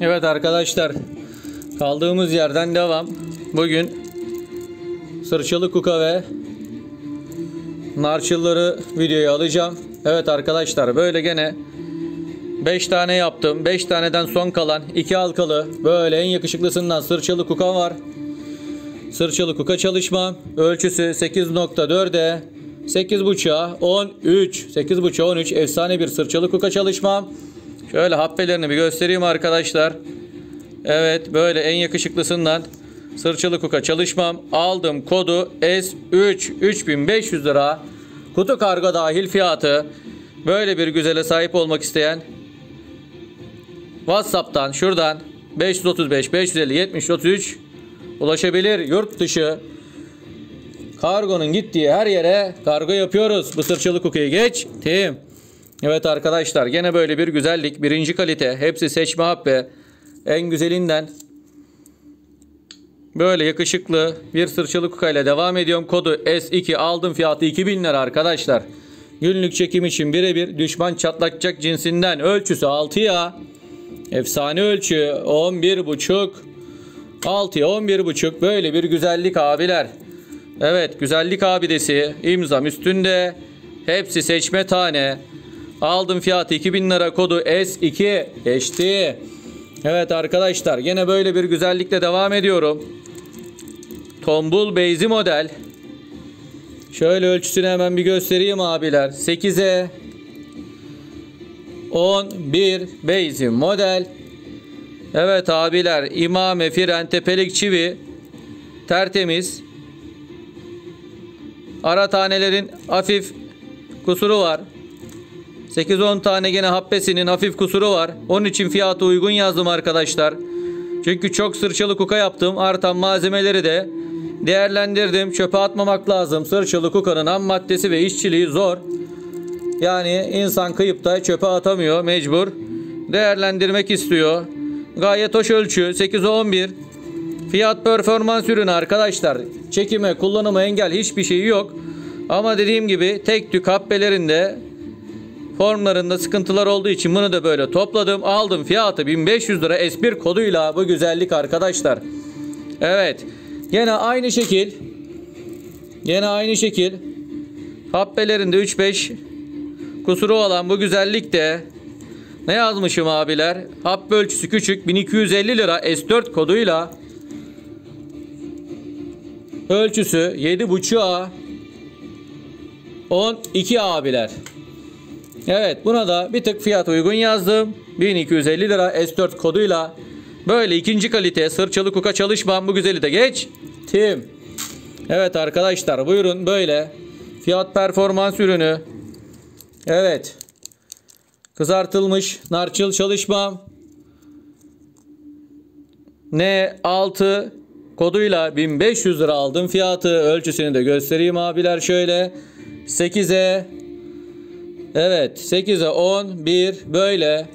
Evet arkadaşlar. Kaldığımız yerden devam. Bugün sırçalı kuka ve narçılları videoya alacağım. Evet arkadaşlar böyle gene 5 tane yaptım. 5 taneden son kalan 2 halkalı böyle en yakışıklısından sırçalı kuka var. Sırçalı kuka çalışma. Ölçüsü 8.4'e 8.5'a 13. 8.5'a 13 efsane bir sırçalı kuka çalışmam. Şöyle happelerini bir göstereyim arkadaşlar. Evet böyle en yakışıklısından sırçalı kuka çalışmam. Aldım kodu S3 3500 lira. Kutu kargo dahil fiyatı. Böyle bir güzele sahip olmak isteyen WhatsApp'tan şuradan 535 550 70 33 ulaşabilir. Yurt dışı kargonun gittiği her yere kargo yapıyoruz. Bu sırçalı kukayı geç. Tim. Evet arkadaşlar gene böyle bir güzellik. Birinci kalite. Hepsi seçme happe. En güzelinden böyle yakışıklı bir sırçalı kukayla devam ediyorum. Kodu S2 aldım fiyatı 2000 lira arkadaşlar. Günlük çekim için birebir düşman çatlatacak cinsinden ölçüsü 6 ya. Efsane ölçü 11.5 6'ya 11.5 böyle bir güzellik abiler. Evet güzellik abidesi imzam üstünde. Hepsi seçme tane. Aldım fiyatı 2000 lira kodu S2 geçti. Evet arkadaşlar gene böyle bir güzellikle devam ediyorum. Tombul Beyzi model. Şöyle ölçüsünü hemen bir göstereyim abiler. 8'e 11 Beyzi model. Evet abiler imame fren tepelik çivi tertemiz. Ara tanelerin hafif kusuru var. 8-10 tane gene happesinin hafif kusuru var. Onun için fiyatı uygun yazdım arkadaşlar. Çünkü çok sırçalı kuka yaptım. Artan malzemeleri de değerlendirdim. Çöpe atmamak lazım. Sırçalı kukanın ham maddesi ve işçiliği zor. Yani insan kıyıp da çöpe atamıyor mecbur. Değerlendirmek istiyor. Gayet hoş ölçü. 8'e 11. Fiyat performans ürünü arkadaşlar. Çekime, kullanıma engel hiçbir şeyi yok. Ama dediğim gibi tek tük happelerinde formlarında sıkıntılar olduğu için bunu da böyle topladım. Aldım fiyatı 1500 lira S1 koduyla bu güzellik arkadaşlar. Evet. Gene aynı şekil. Gene aynı şekil. Happelerinde 3-5 kusuru olan bu güzellik de ne yazmışım abiler? Happe ölçüsü küçük 1250 lira S4 koduyla ölçüsü 7.5'a 12 abiler. Evet buna da bir tık fiyat uygun yazdım. 1250 lira S4 koduyla böyle ikinci kalite sırçalı kuka çalışmam bu güzeli de geç. Tim. Evet arkadaşlar buyurun böyle fiyat performans ürünü. Evet. Kızartılmış narçıl çalışmam. N6 koduyla 1500 lira aldım fiyatı. Ölçüsünü de göstereyim abiler şöyle. 8'e Evet 8'e 10 1 böyle.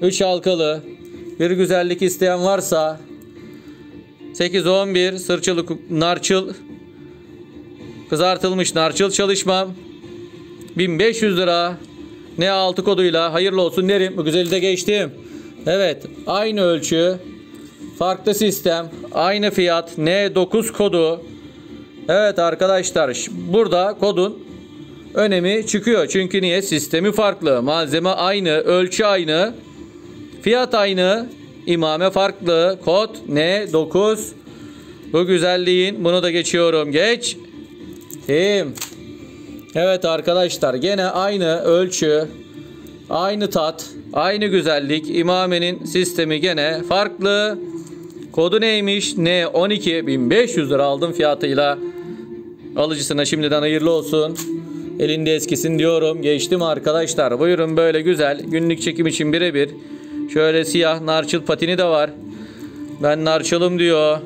3 halkalı. Bir güzellik isteyen varsa. 8 11 sırçılı narçıl. Kızartılmış narçıl çalışmam. 1500 lira. Ne altı koduyla hayırlı olsun derim. Bu güzeli de geçtim. Evet aynı ölçü farklı sistem aynı fiyat N9 kodu. Evet arkadaşlar burada kodun önemi çıkıyor. Çünkü niye? Sistemi farklı. Malzeme aynı. Ölçü aynı. Fiyat aynı. İmame farklı. Kod ne? 9. Bu güzelliğin. Bunu da geçiyorum. Geç. Tim. Evet arkadaşlar. Gene aynı ölçü. Aynı tat. Aynı güzellik. İmamenin sistemi gene farklı. Kodu neymiş? Ne? 12 1500 lira aldım fiyatıyla. Alıcısına şimdiden hayırlı olsun. Elinde eskisin diyorum. Geçtim arkadaşlar. Buyurun böyle güzel. Günlük çekim için birebir. Şöyle siyah narçıl patini de var. Ben narçılım diyor.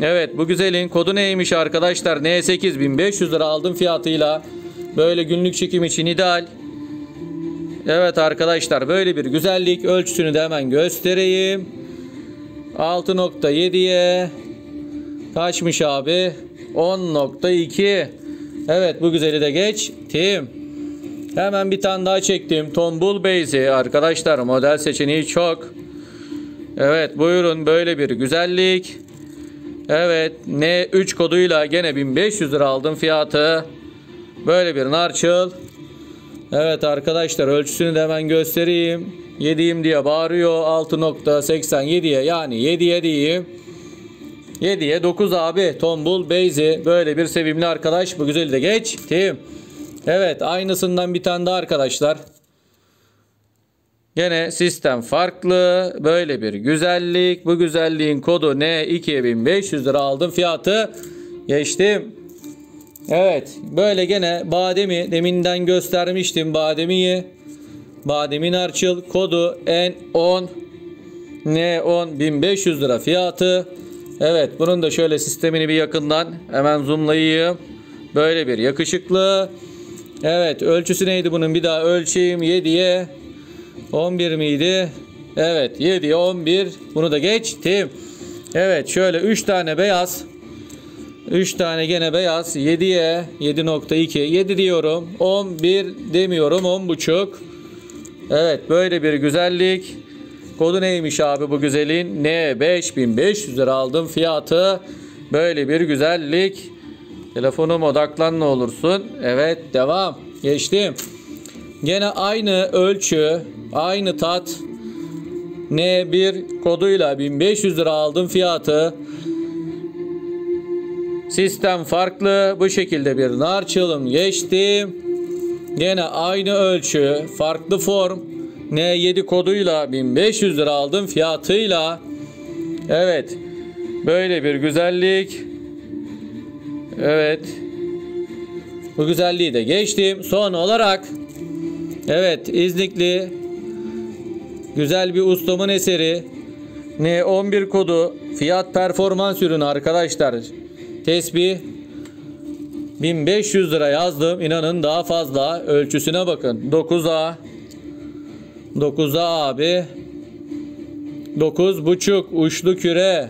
Evet bu güzelin kodu neymiş arkadaşlar? N8 1500 lira aldım fiyatıyla. Böyle günlük çekim için ideal. Evet arkadaşlar böyle bir güzellik. Ölçüsünü de hemen göstereyim. 6.7'ye kaçmış abi? 10.2 Evet bu güzeli de geçtim. Hemen bir tane daha çektim. Tombul Beyzi. Arkadaşlar model seçeneği çok. Evet buyurun böyle bir güzellik. Evet N3 koduyla gene 1500 lira aldım fiyatı. Böyle bir narçıl. Evet arkadaşlar ölçüsünü de hemen göstereyim. 7'yim diye bağırıyor. 6.87'ye yani 7'ye diyeyim. 7'ye 9 abi. Tombul Beyzi. Böyle bir sevimli arkadaş. Bu güzeli de geçtim. Evet aynısından bir tane daha arkadaşlar. Gene sistem farklı. Böyle bir güzellik. Bu güzelliğin kodu ne? 2500 lira aldım. Fiyatı geçtim. Evet. Böyle gene bademi deminden göstermiştim. Bademiyi. Bademin arçıl. Kodu N10. N10 1500 lira fiyatı. Evet. Bunun da şöyle sistemini bir yakından hemen zoomlayayım. Böyle bir yakışıklı. Evet. Ölçüsü neydi bunun? Bir daha ölçeyim. 7'ye 11 miydi? Evet 7 11 bunu da geçtim. Evet şöyle 3 tane beyaz 3 tane gene beyaz 7'ye 7.2 7 diyorum 11 demiyorum 10.5 Evet böyle bir güzellik kodu neymiş abi bu güzelliğin ne 5500 lira aldım fiyatı böyle bir güzellik telefonuma odaklan ne olursun evet devam geçtim Gene aynı ölçü, aynı tat. N1 koduyla 1500 lira aldım fiyatı. Sistem farklı. Bu şekilde bir nar çılım geçtim. Gene aynı ölçü, farklı form. N7 koduyla 1500 lira aldım fiyatıyla. Evet. Böyle bir güzellik. Evet. Bu güzelliği de geçtim. Son olarak Evet İznikli güzel bir ustamın eseri N11 kodu fiyat performans ürünü arkadaşlar tesbih 1500 lira yazdım inanın daha fazla ölçüsüne bakın 9A 9A abi 9.5 uçlu küre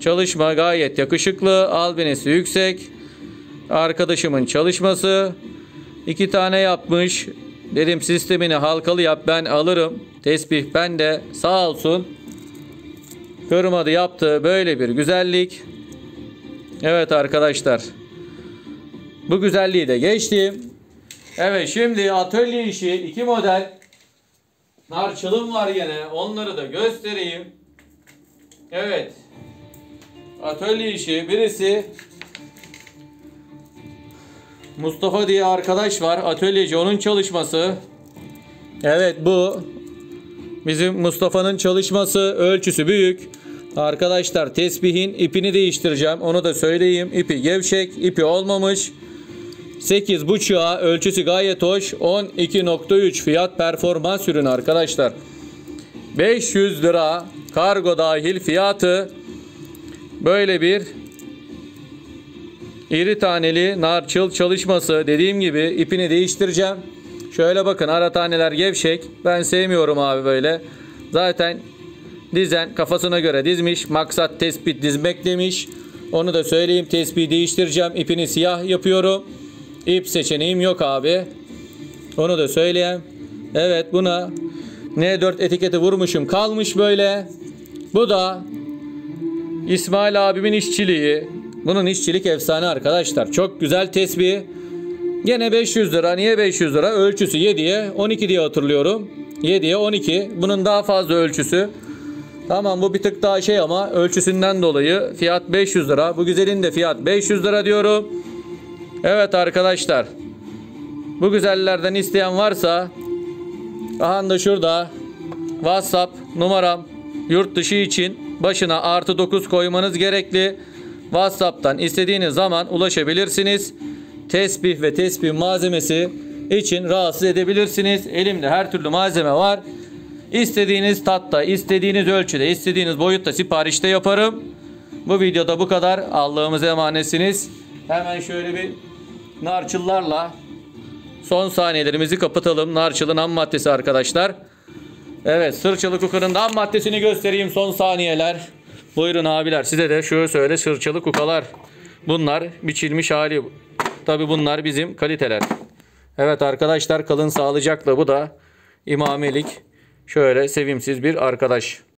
çalışma gayet yakışıklı albinesi yüksek arkadaşımın çalışması iki tane yapmış Dedim sistemini halkalı yap ben alırım. Tesbih ben de sağ olsun. Kırmadı yaptı böyle bir güzellik. Evet arkadaşlar. Bu güzelliği de geçtim. Evet şimdi atölye işi iki model. Narçılım var yine. Onları da göstereyim. Evet. Atölye işi birisi Mustafa diye arkadaş var. Atölyeci onun çalışması. Evet bu. Bizim Mustafa'nın çalışması. Ölçüsü büyük. Arkadaşlar tesbihin ipini değiştireceğim. Onu da söyleyeyim. İpi gevşek. ipi olmamış. 8.5'a ölçüsü gayet hoş. 12.3 fiyat performans ürünü arkadaşlar. 500 lira kargo dahil fiyatı. Böyle bir İri taneli narçıl çalışması dediğim gibi ipini değiştireceğim. Şöyle bakın ara taneler gevşek. Ben sevmiyorum abi böyle. Zaten dizen kafasına göre dizmiş. Maksat tespit dizmek demiş. Onu da söyleyeyim tespih değiştireceğim. İpini siyah yapıyorum. İp seçeneğim yok abi. Onu da söyleyeyim. Evet buna N4 etiketi vurmuşum. Kalmış böyle. Bu da İsmail abimin işçiliği. Bunun işçilik efsane arkadaşlar. Çok güzel tesbih. Gene 500 lira. Niye 500 lira? Ölçüsü 7'ye 12 diye hatırlıyorum. 7'ye 12. Bunun daha fazla ölçüsü. Tamam bu bir tık daha şey ama ölçüsünden dolayı fiyat 500 lira. Bu güzelin de fiyat 500 lira diyorum. Evet arkadaşlar. Bu güzellerden isteyen varsa aha da şurada WhatsApp numaram yurt dışı için başına artı 9 koymanız gerekli. WhatsApp'tan istediğiniz zaman ulaşabilirsiniz. Tesbih ve tesbih malzemesi için rahatsız edebilirsiniz. Elimde her türlü malzeme var. İstediğiniz tatta, istediğiniz ölçüde, istediğiniz boyutta siparişte yaparım. Bu videoda bu kadar. Allah'ımıza emanetsiniz. Hemen şöyle bir narçıllarla son saniyelerimizi kapatalım. Narçılın ham maddesi arkadaşlar. Evet sırçalı kukanın ham maddesini göstereyim son saniyeler. Buyurun abiler size de şu söyle sırçalı kukalar. Bunlar biçilmiş hali. Tabi bunlar bizim kaliteler. Evet arkadaşlar kalın sağlıcakla bu da imamelik. Şöyle sevimsiz bir arkadaş.